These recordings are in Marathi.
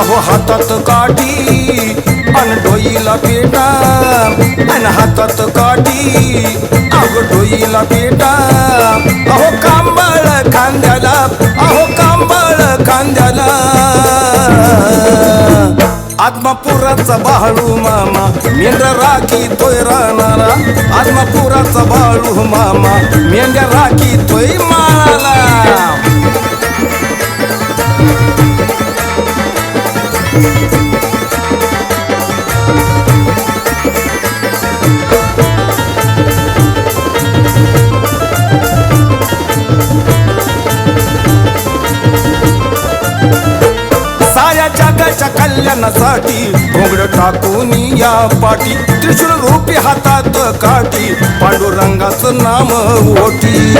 अहो हातात काठी अन डोईला पेटा अन हातात काठी. अग डोईला पेटा अहो कांबळ खांद्याला अहो कांबळ खांद्याला. आत्मापुराचा बाळू मामा मेंढ्या राखी तोय राहणारा आत्मापुराचा बाळू मामा मेंढ्या राखी तोय माळाला कल्याणासाठी घोंगड टाकून या पाठी. त्रिशूळ रूपी हातात काठी. पांडुरंगाचं नाम ओटी.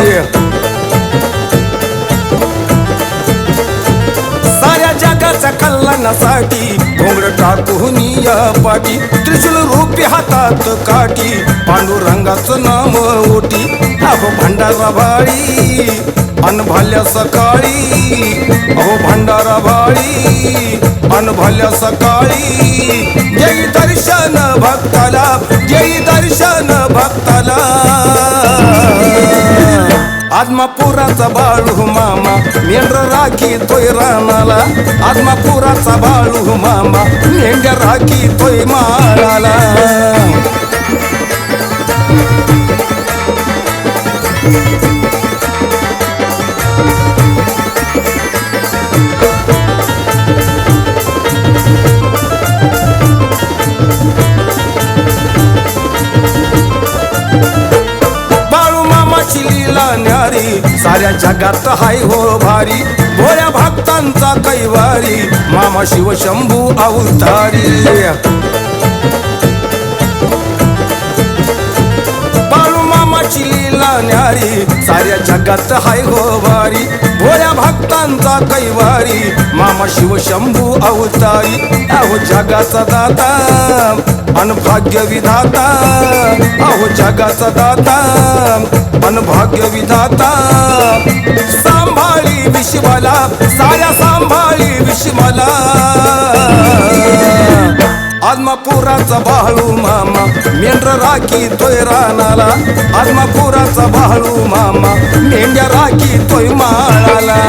साऱ्या जगाच्या कल्याणासाठी घोंगड टाकून या पाठी त्रिशूल रूपी हातात काठी पांडुरंगाचं नाम ओटी अहो भंडारा भाळी अन भाल्या सकाळी अहो भंडारा भाळी अन भाल्या सकाळी. जय दर्शन भक्ताला जय दर्शन भक्ताला. आत्मापुराचा बाळू हो मामा. मेंढर राखी तोय रानाला. आत्मापुराचा बाळू हो मामा. मेंढ्या राखी तोय माळाला. या जगात हाय हो भारी. भोळ्या भक्तांचा कैवारी. मामा शिव शंभू अवतारी. बाळू मामाची लीला न्यारी साऱ्या जगात हाय हो भारी. भोळ्या भक्तांचा कैवारी. मामा शिव शंभू अवतारी. अहो जगाचा दाता. अन भाग्य विधाता अहो जगाचा दाता अन भाग्य विधाता सांभाळी विश्वाला साया सांभाळी विश्वाला. आत्मापुराचा बाळू मामा मेंढर राखी तोय रानाला. आत्मापुराचा बाळू मामा मेंढ्या राखी तोय माळाला.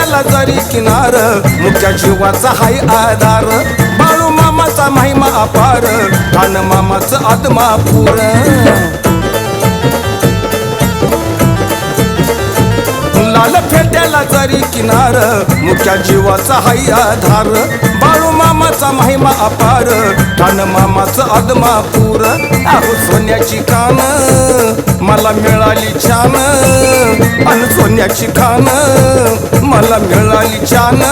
लाल जरी किनार मुख्या जीवाचा हाय आधार. बाळू मामाचा महिमा अपार कान मामाचं आत्मापूर लाल फेट्याला जरी किनार मुख्या जीवाचा हाय आधार. बाळू मामाचा महिमा अपार कान मामाचं आदमापूर आहो सोन्याची कान मला मिळाली छान. अन सोन्याची खान मला मिळाली छान.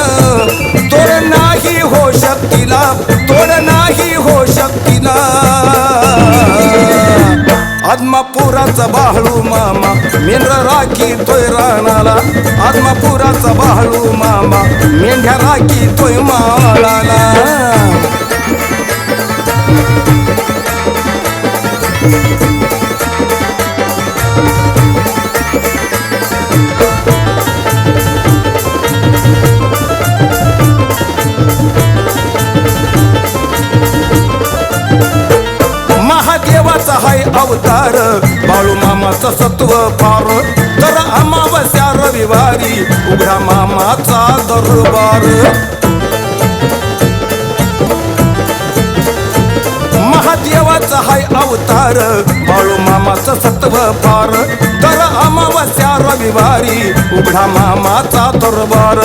तोड नाही हो शक्तीला तोड नाही हो शक्तीला. आदमापुराचा बाळू मामा मेंढर राखी तोय रानाला. आत्मापुराचा बाळू मामा. मेंढ्या राखी तोय माळाला. महादेवाचा हाय अवतार. मामाचा सत्व फार. तर अमावस्या रविवारी उघडा मामाचा दरबार. महादेवाचा हाय अवतार बाळू मामाचा सत्व फार. तर अमावस्या रविवारी उघडा मामाचा दरबार.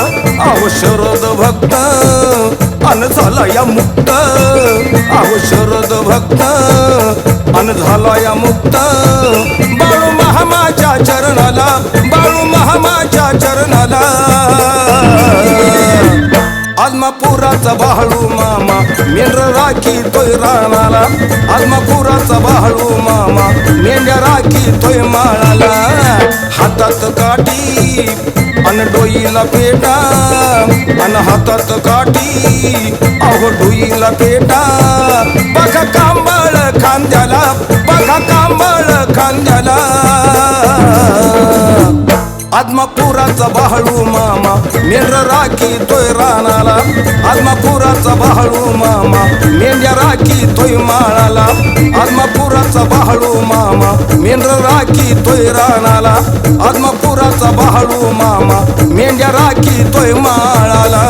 अहो शरद भक्त अन झाला या मुक्त. अहो शरद भक्त अन झाला या मुक्त. महामाच्या चरणाला बाळू महामाच्या चरणाला. आत्मापुराचा बाळू मामा मेंढर राखी तोय राणाला. आत्मापुराचा बाळू मामा मेंढ्या राखी तोय माळाला. हातात काठी अन पेटा अन हातात काठी अहो डुईला पेटा. बघा कांबळ खांद्याला बघा कांबळ खांद्याला. आदमापुराचा बाळू मामा मेंढर राखी तोय रानाला. आदमापुराचा बाळू मामा मेंढ्या राखी तोय माळाला. आदमापुराचा बाळू मामा मेंढर राखी तोय रानाला. आत्मपुराचा बहाळू मामा मेंढ्या राखी तोय माळाला.